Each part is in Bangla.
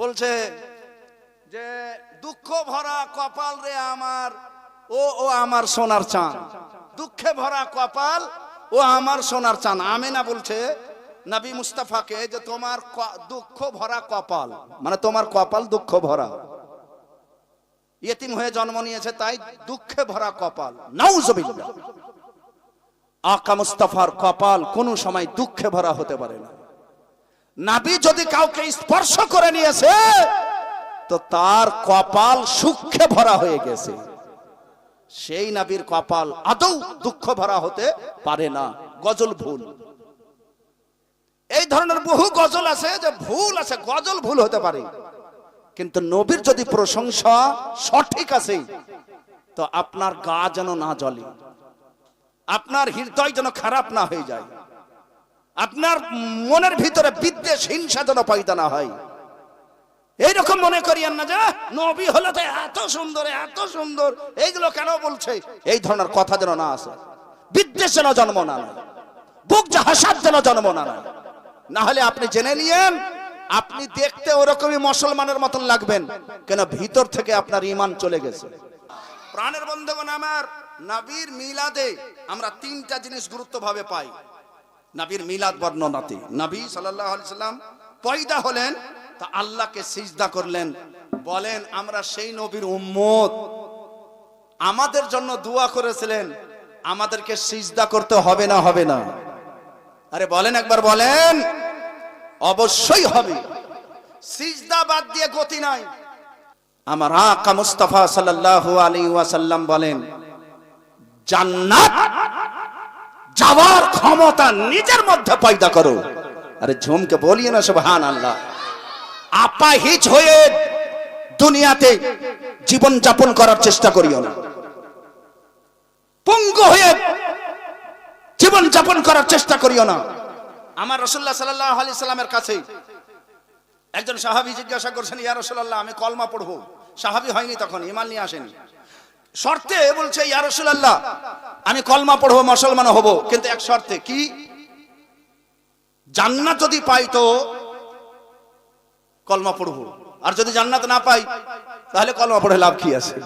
বলছে যে দুঃখ ভরা কপাল রে আমার, ও ও আমার সোনার চাঁদ। দুঃখে ভরা কপাল, ও আমার সোনার চাঁদ। আমেনা বলছে, নবী মুস্তাফাকে যে তোমার দুঃখ ভরা কপাল মানে তোমার কপাল দুঃখ ভরা। ইয়েতিম হয়ে জন্ম নিয়েছে, তাই দুঃখে ভরা কপাল। নাউজুবিল্লাহ। আকা মুস্তাফার কপাল কোনো সময় দুঃখে ভরা হতে পারে না। নাবি যদি কাউকে স্পর্শ করে নিয়েছে, তো তার কপাল সুখে ভরা হয়ে গেছে। সেই নাবির কপাল আদৌ দুঃখ ভরা হতে পারে না, গজল ভুল। এই ধরনের বহু গজল আছে যে ভুল আছে, গজল ভুল হতে পারে। কিন্তু নবীর যদি প্রশংসা সঠিক আছে, তো আপনার গা যেন না জ্বলে, আপনার হৃদয় যেন খারাপ না হয়ে যায়। আপনার মনের ভিতরে বিদ্বেষ, হিংসা যেন পয়দা না হয়। এইরকম মনে করিয়েন না যে নবী হলে তো এত সুন্দর এত সুন্দর। এইগুলো কেন বলছে? এই ধরনের কথা যেন না আসে। বিদ্বেষ যেন জন্ম না নেয়। বুক জাহাসার যেন জন্ম না না হলে আপনি জেনে নিয়েন, আপনি দেখতে ওরকমই মুসলমানের মতন লাগবেন, কেন ভিতর থেকে আপনার ইমান চলে গেছে। প্রাণের বন্ধুগণ আমার, নবীর মিলাদে আমরা তিনটা জিনিস গুরুত্বভাবে পাই। নবীর মিলাদ বর্ণনাতে। নবী সাল্লাম পয়দা হলেন, তা আল্লাহকে সিজদা করলেন। বলেন, আমরা সেই নবীর উম্মত। আমাদের জন্য দোয়া করেছিলেন। আমাদেরকে সিজদা করতে হবে না হবে না? আরে বলেন একবার, বলেন। অবশ্যই হবে। সিজদা বাদ দিয়ে গতি নাই। আমার আকা মুস্তাফা সাল্লাল্লাহু আলাইহি ওয়াসাল্লাম বলেন, জান্নাত যাওয়ার ক্ষমতা নিজের মধ্যে পয়দা করো। আরে ঝুমকে বলিয়ে না সুবহান আল্লাহ আপাহিজ হয়ে দুনিয়াতে জীবন যাপন করার চেষ্টা করিও না। পঙ্গু হয়ে জীবন যাপন করার চেষ্টা করিও না। আমার রসুল্লাহ সাল্লাহ আলি সাল্লামের কাছে একজন সাহাবি জিজ্ঞাসা করছেন, ইয়া রসুল্লাহ আমি কলমা পড়ব। সাহাবি হয়নি তখন ইমাল নিয়ে আসেনি। শর্তে বলছে, ইয়া রসুল্লাহ আমি কলমা পড়ব, মুসলমান হব। কিন্তু এক শর্তে, কি? জান্নাত যদি পাই তো কলমা পড়ব। আর যদি জান্নাত না পাই, তাহলে কলমা পড়ে লাভ কি আছে?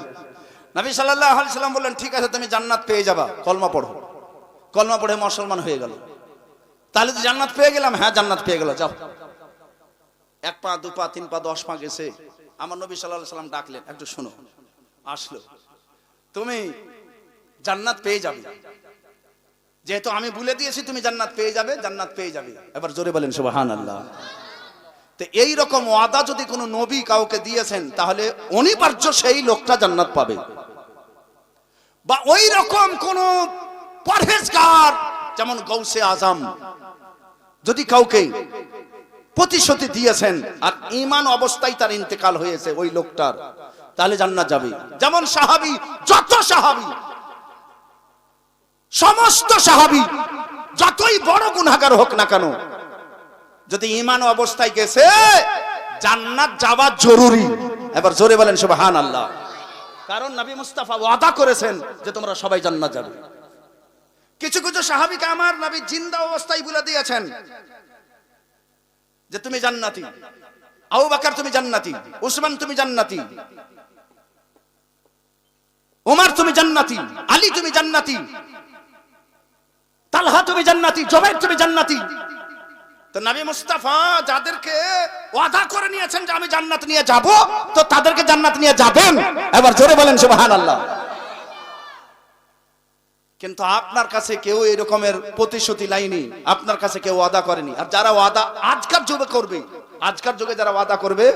নবী আলাইহি সাল্লাম বললেন, ঠিক আছে, তুমি জান্নাত পেয়ে যাবা, কলমা পড়ো। কলমা পড়ে মুসলমান হয়ে গেল। তাহলে তো জান্নাত পেয়ে গেলাম হ্যাঁ জান্নাত পেয়ে গেল, যাও। এক পা, দু পা, তিন পা, দশ পা গেছে। আমার নবী আলাইহি সাল্লাম ডাকলেন, একটু শোনো। আসলো। তুমি জান্নাত পেয়ে যাবে। যেহেতু আমি বলে দিয়েছি, তুমি জান্নাত পেয়ে যাবে, জান্নাত পেয়ে যাবে। এবার জোরে বলেন সুবহান আল্লাহ তো এই রকম ওয়াদা যদি কোনো নবী কাউকে দিয়েছেন, তাহলে অনিবার্য সেই লোকটা জান্নাত পাবে। বা ওই রকম কোন পরহেজগার, যেমন গৌসে আজম, যদি কাউকে প্রতিশ্রুতি দিয়েছেন, আর ইমান অবস্থায় তার ইন্তেকাল হয়েছে ওই লোকটার তাহলে জান্নাত যাবে। যেমন সাহাবি, যত সাহাবি, সমস্ত সাহাবি, যতই বড় গুনাহগার হোক না কেন, যদি ইমান অবস্থায় গেছে, জান্নাত যাওয়া জরুরি। এবার জোরে বলেন সুবহান আল্লাহ কারণ নবী মুস্তাফা ওয়াদা করেছেন যে তোমরা সবাই জান্নাত যাবে। কিছু কিছু সাহাবিকে আমার নবী জিন্দা অবস্থায় বলে দিয়েছেন যে তুমি জান্নাতি। আবু বাকার, তুমি জান্নাতি। উসমান, তুমি জান্নাতি। ওমর তুমি জান্নাতি, আলী তুমি জান্নাতি, তালহা তুমি জান্নাতি জবের তুমি জান্নাতি। কিন্তু আপনার কাছে কেউ এই রকমের প্রতিশ্রুতি লাইনি, আপনার কাছে কেউ ওয়াদা করেনি। আর যারা ওয়াদা আজকার যুগে করবে, আজকার যুগে যারা ওয়াদা করবে,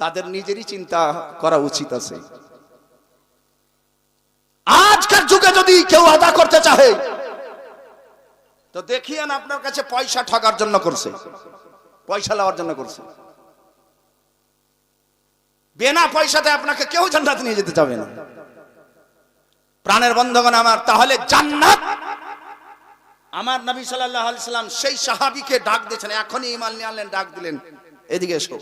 তাদের নিজেরই চিন্তা করা উচিত আছে। আজকার যুগে যদি কেউ আদা করতে চাহে, তো দেখিয়েন আপনার কাছে পয়সা ঠকার জন্য করছে। পয়সা লওয়ার জন্য করছে। বিনা পয়সাতে আপনাকে কেউ জান্নাত নিয়ে যেতে যাবে না। প্রাণের বন্ধগণ আমার, তাহলে জান্নাত আমার নবী আলাইহি সাল্লাম সেই সাহাবীকে ডাক দিয়েছেন, এখনই ইমান নিয়ে আনলেন, ডাক দিলেন। এদিকে এসো।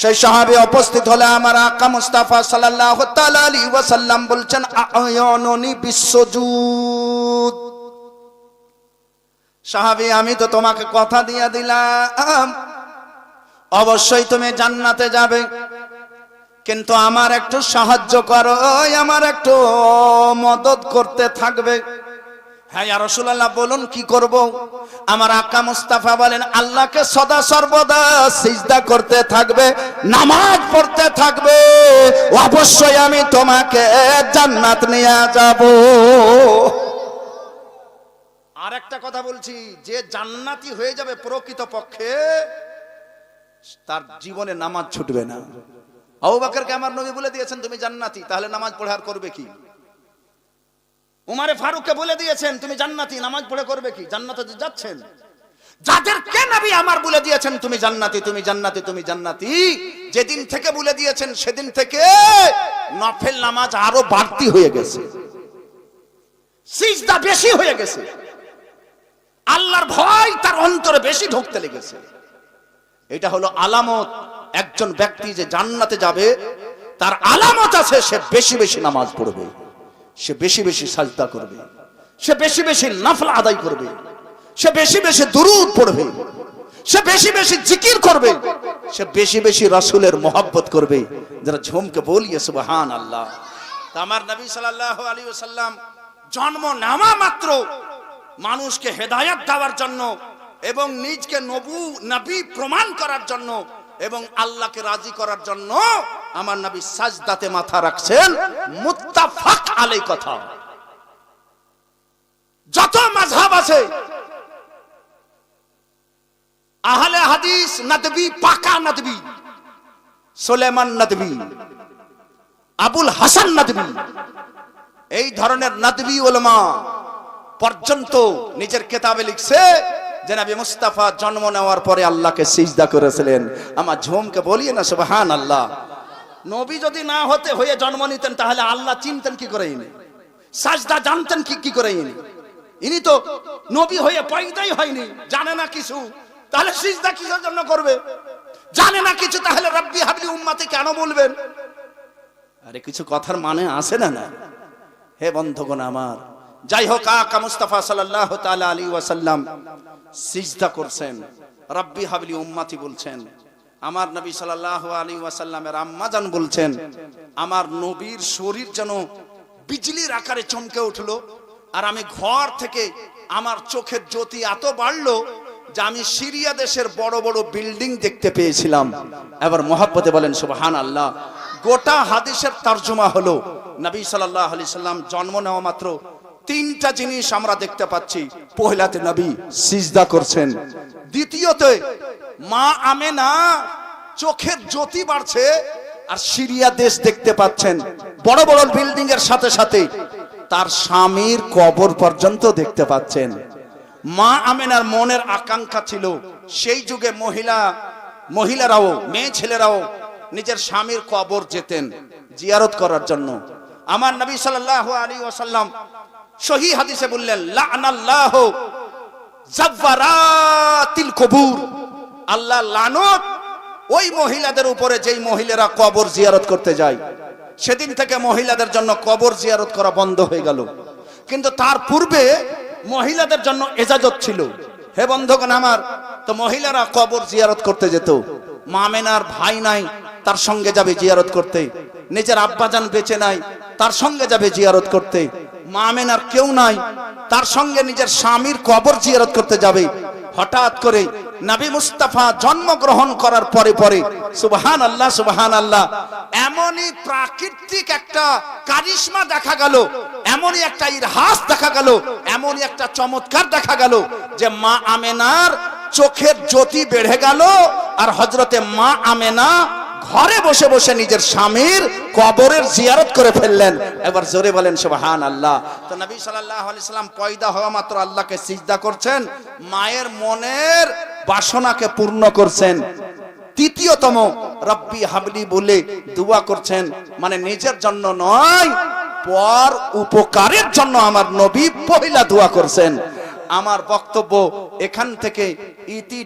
সেই সাহাবে উপস্থিত হলে আমার আকা মুস্তাফা তাআলা আলাইহি ওয়াসাল্লাম বলছেন, আয়ননি বিশ্বজুদ সাহাবী, আমি তো তোমাকে কথা দিয়ে দিলাম। অবশ্যই তুমি জান্নাতে যাবে। কিন্তু আমার একটু সাহায্য করো, আমার একটু মদত করতে থাকবে। হ্যাঁ রাসূলুল্লাহ, বলুন কি করব? আমার আকা মুস্তাফা বলেন, আল্লাহকে সদা সর্বদা সিজদা করতে থাকবে, নামাজ পড়তে থাকবে। অবশ্যই আমি তোমাকে জান্নাত নিয়ে যাব। আর একটা কথা বলছি, যে জান্নাতি হয়ে যাবে প্রকৃত পক্ষে তার জীবনে নামাজ ছুটবে না। আবু আমার নবী বলে দিয়েছেন, তুমি জান্নাতি, তাহলে নামাজ পড়ে আর করবে কি? উমারে ফারুককে বলে দিয়েছেন, তুমি জান্নাতি, নামাজ পড়ে করবে কি? জান্নাতে যাচ্ছেন। যাদেরকে নবী আমার বলে দিয়েছেন, তুমি জান্নাতি তুমি জান্নাতি তুমি জান্নাতি। যেদিন থেকে বলে দিয়েছেন, সেদিন থেকে নফল নামাজ আরও বাড়তি হয়ে গেছে। সিজদা বেশি হয়ে গেছে। আল্লাহর ভয় তার অন্তরে বেশি ঢুকতে লেগেছে। এটা হলো আলামত। একজন ব্যক্তি যে জান্নাতে যাবে, তার আলামত আছে, সে বেশি বেশি নামাজ পড়বে। সে বেশি বেশি সাজদা করবে। সে বেশি বেশি নাফলা আদায় করবে। সে বেশি বেশি দুরুদ পড়বে। সে বেশি বেশি জিকির করবে। সে বেশি বেশি রাসূলের মোহাব্বত করবে। যারা ঝুমকে বলিয়ে সুবহান আল্লাহ আমার নবী সাল্লাল্লাহু আলাইহি ওয়াসাল্লাম জন্ম নেওয়া মাত্র মানুষকে হেদায়াত দেওয়ার জন্য এবং নিজকে নবু, নবী প্রমাণ করার জন্য এবং আল্লাহকে রাজি করার জন্য আমার নবী সাজদাতে মাথা রাখছেন। মুত্তাফাক আলাই কথা। যত মাযহাব আছে, আহলে হাদিস নদবী পাকা নদবী সুলেমান নদবী আবুল হাসান নদবী এই ধরনের নদবী ওলমা পর্যন্ত নিজের কেতাবে লিখছে, যে নবী মুস্তাফা জন্ম নেওয়ার পরে আল্লাহকে সিজদা করেছিলেন। আমার ঝুমকে বলিয়ে না সুবহান আল্লাহ নবী যদি না হতে হয়ে জন্ম নিতেন, তাহলে আল্লাহ চিনতেন কি করে ইনি? সাজদা জানতেন কি কি করে ইনি? ইনি তো নবী হয়ে পয়দাই হয়নি, জানে না কিছু। তাহলে সিজদা কিসের জন্য করবে? জানে না কিছু, তাহলে রব্বি হাবলি উম্মাতে কেন বলবেন? আরে কিছু কথার মানে আসে না না। হে বন্ধুগণ আমার, যাই হোক, আকা মুস্তাফা সাল্লাল্লাহু তাআলা আলী ওয়াসাল্লাম সিজদা করছেন, রাব্বি হাবলি উম্মাতি বলছেন। আমার নবী সাল্লাল্লাহু আলাইহি ওয়াসাল্লামের আম্মা জান বলছেন, আমার নবীর শরীর যেন বিজলির আকারে চমকে উঠল আর আমি ঘর থেকে আমার চোখের জ্যোতি এত বাড়লো যে আমি সিরিয়া দেশের বড় বড় বিল্ডিং দেখতে পেয়েছিলাম। এবার মহাব্বতে বলেন সুবহান আল্লাহ গোটা হাদিসের তর্জমা হলো, নবী সাল্লাল্লাহু আলাইহি সাল্লাম জন্ম নেওয়া মাত্র তিনটা জিনিস আমরা দেখতে পাচ্ছি। পহিলাতে নবী সিজদা করছেন, দ্বিতীয়তে মা আমেনা চোখের জ্যোতি বাড়ছে আর সিরিয়া দেশ দেখতে পাচ্ছেন। বড় বড় বিল্ডিং এর সাথে সাথে তার স্বামীর কবর পর্যন্ত দেখতে পাচ্ছেন। মা আমেনার মনের আকাঙ্ক্ষা ছিল, সেই যুগে মহিলা, মহিলারাও, মেয়ে ছেলেরাও নিজের স্বামীর কবর যেতেন জিয়ারত করার জন্য। আমার নবী সাল্লাল্লাহু আলাইহি ওয়াসাল্লাম সহি হাদিসে বললেন জাব্বারাতিল কবুর। আল্লাহ লানত ওই মহিলাদের উপরে যেই মহিলারা কবর জিয়ারত করতে যায়। সেদিন থেকে মহিলাদের জন্য কবর জিয়ারত করা বন্ধ হয়ে গেল। কিন্তু তার পূর্বে মহিলাদের জন্য এজাজত ছিল। হে বন্ধুগণ আমার, তো মহিলারা কবর জিয়ারত করতে যেত। মামেনার ভাই নাই, তার সঙ্গে যাবে জিয়ারত করতে। নিজের আব্বাজান বেঁচে নাই, তার সঙ্গে যাবে জিয়ারত করতে। মামেনার কেউ নাই, তার সঙ্গে নিজের স্বামীর কবর জিয়ারত করতে যাবে। হঠাৎ করে নাবী মুস্তাফা জন্মগ্রহণ করার পরে পরে সুবহান আল্লাহ সুবহান আল্লাহ এমনই প্রাকৃতিক একটা কারিশমা দেখা গেল, এমনই একটা ইরহাস দেখা গেল, এমনই একটা চমৎকার দেখা গেল যে মা আমেনার চোখের জ্যোতি বেড়ে গেল আর হজরতে মা আমেনা ঘরে বসে বসে নিজের স্বামীর কবরের জিয়ারত করে ফেললেন। এবার জোরে বলেন সুবহান আল্লাহ তো নবী সাল্লাল্লাহু আলাইহি সাল্লাম পয়দা হওয়া মাত্র আল্লাহকে সিজদা করছেন, মায়ের মনের বাসনাকে পূর্ণ করছেন। তৃতীয়তম, রব্বি হাবলি বলে দোয়া করছেন মানে নিজের জন্য নয়, পর উপকারের জন্য আমার নবী পহিলা দোয়া করছেন। আমার বক্তব্য এখান থেকে ইতি